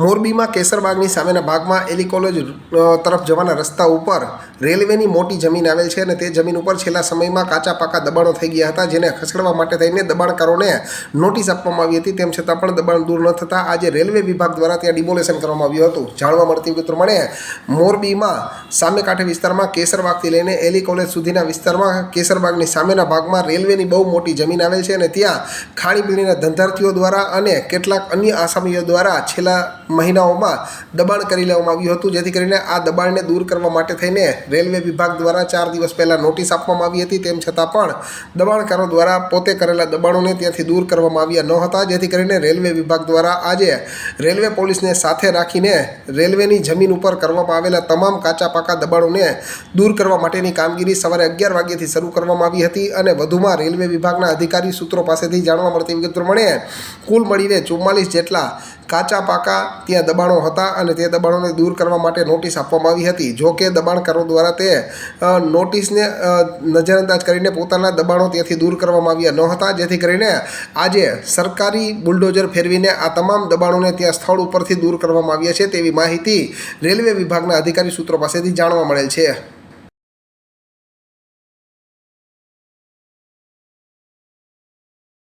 મોરબીમાં કેસરબાગની સામેના ભાગમાં એલી કોલેજ તરફ જવાના રસ્તા ઉપર રેલવેની મોટી જમીન આવેલ છે અને તે જમીન ઉપર છેલ્લા સમયમાં કાચા પાકા દબાણો થઈ ગયા હતા, જેને ખસેડવા માટે થઈને દબાણકારોને નોટિસ આપવામાં આવી હતી. તેમ છતાં પણ દબાણ દૂર ન થતાં આજે રેલવે વિભાગ દ્વારા ત્યાં ડિમોલેશન કરવામાં આવ્યું હતું. જાણવા મળતી પ્રમાણે મોરબીમાં સામે કાંઠે વિસ્તારમાં કેસરબાગથી લઈને એલી કોલેજ સુધીના વિસ્તારમાં કેસરબાગની સામેના ભાગમાં રેલવેની બહુ મોટી જમીન આવેલ છે અને ત્યાં ખાણીપીણીના ધંધાર્થીઓ દ્વારા અને કેટલાક અન્ય આસામીઓ દ્વારા છેલ્લા મહિનાઓમાં દબાણ કરી લેવામાં આવ્યું હતું. જેથી કરીને આ દબાણને દૂર કરવા માટે થઈને રેલવે વિભાગ દ્વારા ચાર દિવસ પહેલાં નોટિસ આપવામાં આવી હતી. તેમ છતાં પણ દબાણકારો દ્વારા પોતે કરેલા દબાણોને ત્યાંથી દૂર કરવામાં આવ્યા ન હતા. જેથી કરીને રેલવે વિભાગ દ્વારા આજે રેલવે પોલીસને સાથે રાખીને રેલવેની જમીન ઉપર કરવામાં આવેલા તમામ કાચા પાકા દબાણોને દૂર કરવા માટેની કામગીરી સવારે અગિયાર વાગ્યાથી શરૂ કરવામાં આવી હતી અને વધુમાં રેલવે વિભાગના અધિકારી સૂત્રો પાસેથી જાણવા મળતી વિગત પ્રમાણે કુલ મળીને ચુમ્માલીસ જેટલા કાચા પાકા ત્યાં દબાણો હતા અને તે દબાણોને દૂર કરવા માટે નોટિસ આપવામાં આવી હતી. જો કે દબાણકારો દ્વારા તે નોટિસને નજરઅંદાજ કરીને પોતાના દબાણો ત્યાંથી દૂર કરવામાં આવ્યા ન હતા. જેથી કરીને આજે સરકારી બુલડોઝર ફેરવીને આ તમામ દબાણોને ત્યાં સ્થળ ઉપરથી દૂર કરવામાં આવ્યા છે તેવી માહિતી રેલવે વિભાગના અધિકારી સૂત્રો પાસેથી જાણવા મળેલ છે.